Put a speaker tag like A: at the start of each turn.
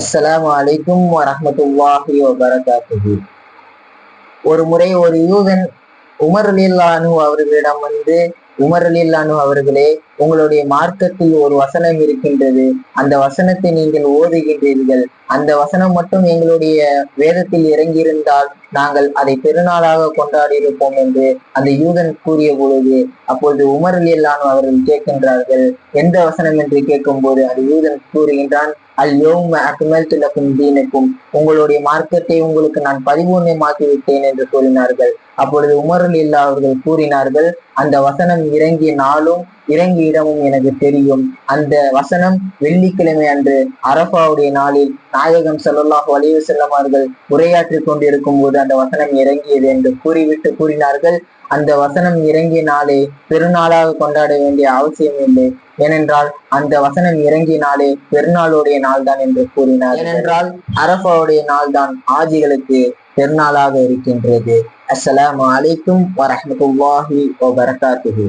A: அஸ்லாம் வலைக்கும் வரமத்துல்லாஹி வபரகாத்துஹு ஒரு முறை ஒரு யூதன் உமர் அலில்லானு அவர்களிடம் வந்து உமர் அலில்லானு அவர்களே உங்களுடைய மார்க்கத்தில் ஒரு வசனம் இருக்கின்றது. அந்த வசனத்தை நீங்கள் ஓதுகின்றீர்கள். அந்த வசனம் மட்டும் எங்களுடைய வேதத்தில் இறங்கியிருந்தால் நாங்கள் அதை பெருநாளாக கொண்டாடி இருப்போம் என்று அந்த யூதன் கூறிய பொழுது அப்பொழுது உமர் அலில்லானு அவர்கள் கேட்கின்றார்கள். எந்த வசனம் என்று கேட்கும் போது அந்த யூதன் கூறுகின்றான் அல்யோம யோம் அக்மல் லக்கும் உங்களுடைய மார்க்கத்தை உங்களுக்கு நான் பதிமூன்யமாக்கி விட்டேன் என்று கூறினார்கள். அப்பொழுது உமருல் இல்லா அவர்கள் கூறினார்கள் அந்த வசனம் இறங்கிய நாளும் இறங்கிய இடமும் எனக்கு தெரியும். அந்த வசனம் வெள்ளிக்கிழமை அன்று அரபாவுடைய நாளில் நாயகம் ஸல்லல்லாஹு வலிவு செல்லமார்கள் உரையாற்றி கொண்டிருக்கும் போது அந்த வசனம் இறங்கியது என்று கூறிவிட்டு கூறினார்கள். அந்த வசனம் இறங்கிய நாளே பெருநாளாக கொண்டாட வேண்டிய அவசியம் இல்லை. ஏனென்றால் அந்த வசனம் இறங்கிய நாளே பெருநாளுடைய நாள் தான் என்று கூறினார் ஏனென்றால் அரபாவுடைய நாள் தான் ஆஜிகளுக்கு பெருநாளாக இருக்கின்றது. அஸ்ஸலாமு அலைக்கும் வரமத்துல்லாஹி வபரகாத்துஹு.